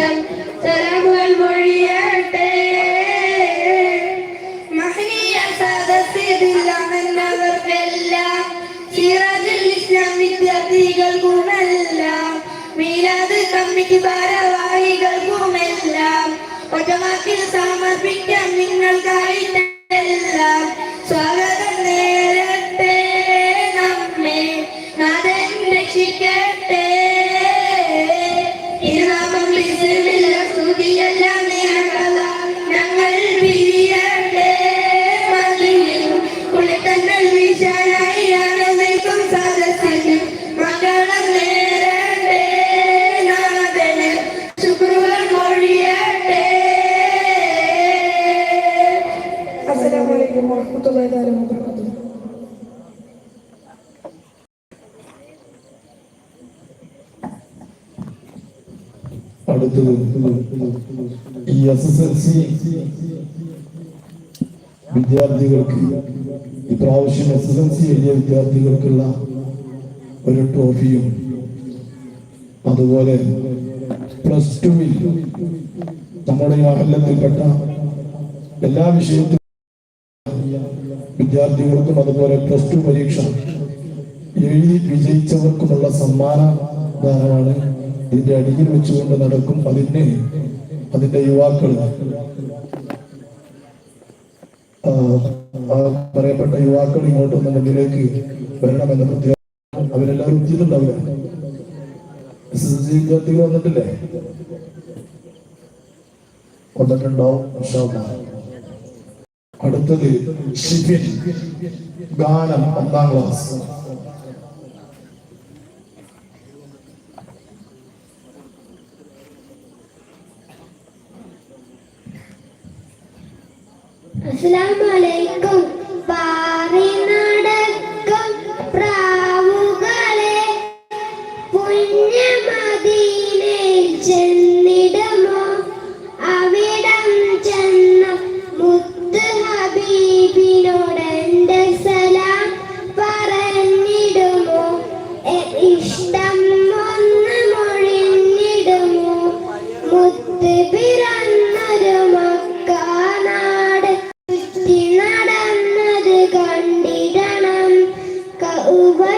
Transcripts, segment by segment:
സലാം സലാമുകൾ മൊഴിയട്ടെ. മഹനീയ സദസ്സിലാമെന്നവർക്കെല്ലാം സിറാജുൽ ഇസ്ലാം വിദ്യാർത്ഥികൾക്കുമെല്ലാം മീലാദ് കമ്മിറ്റി ഭാരവാഹികൾക്കുമെല്ലാം ഒറ്റവാക്കിൽ സമർപ്പിക്കാൻ അടുത്തത് ഈ എസ് എസ് എൽ സി വിദ്യാർത്ഥികൾക്ക് ഇപ്രാവശ്യം എസ് എസ് എൽ സി എഴുതിയ വിദ്യാർത്ഥികൾക്കുള്ള ഒരു ട്രോഫിയും അതുപോലെ പ്ലസ് ടുവിൽ നമ്മുടെ ഈ എല്ലാ വിഷയത്തിലും വിദ്യാർത്ഥികൾക്കും അതുപോലെ പ്ലസ് ടു പരീക്ഷ എഴുതി വിജയിച്ചവർക്കുമുള്ള സമ്മാന ദാനമാണ് ഇതിന്റെ അടിയിൽ വെച്ചുകൊണ്ട് നടക്കും. അതിന് അതിന്റെ യുവാക്കൾ പറയപ്പെട്ട യുവാക്കൾ ഇങ്ങോട്ടൊന്ന് മുന്നിലേക്ക് വരണമെന്ന് പ്രത്യേകം അവരെല്ലാവരും വിദ്യാർത്ഥികൾ വന്നിട്ടില്ലേ? വന്നിട്ടുണ്ടാവും. അടുത്തത് ഗാനം ഒന്നാം ക്ലാസ്. അസ്സലാമലൈക്കും. പാറി നടക്കും പ്രാവുകളെ. പുണ്യമദീനയിൽ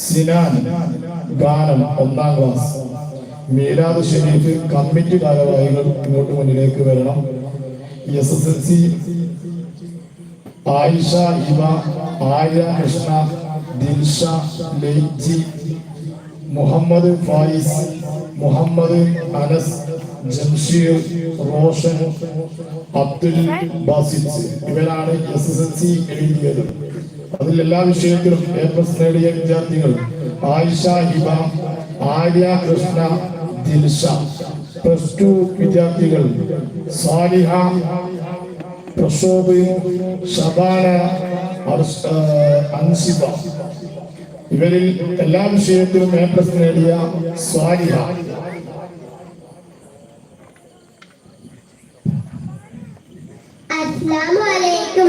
സിനാൻ ഗാനം ഒന്നാം ക്ലാസ്. മീലാദ് ഷെരീഫ് കമ്മിറ്റി ഭാരവാഹികൾ ഇങ്ങോട്ട് മുന്നിലേക്ക് വരണം. S S L C Ayisha ഇവ ആര്യ കൃഷ്ണ ദിൽഷ ലൈജി മുഹമ്മദ് ഫായിസ് മുഹമ്മദ് അനസ് ജംഷീർ റോഷൻ അബ്ദുൽ ബാസിദ് ഇവരാണ് എസ് എസ് എൽ സി എഴുതിയത്. അതിൽ എല്ലാ വിഷയത്തിലും എ പ്ലസ് നേടിയ വിദ്യാർത്ഥികൾ ആയിഷ ഹിബ ആര്യ കൃഷ്ണ ദിൽഷ. പ്ലസ് ടു വിദ്യാർത്ഥികൾ സാലിഹ പ്രക്ഷോഭ് ഷബാന അൻസിബ. ഇവരിൽ എല്ലാ വിഷയത്തിലും എ പ്ലസ് നേടിയ സ്വാലിഹ അസ്സലാമു അലൈക്കും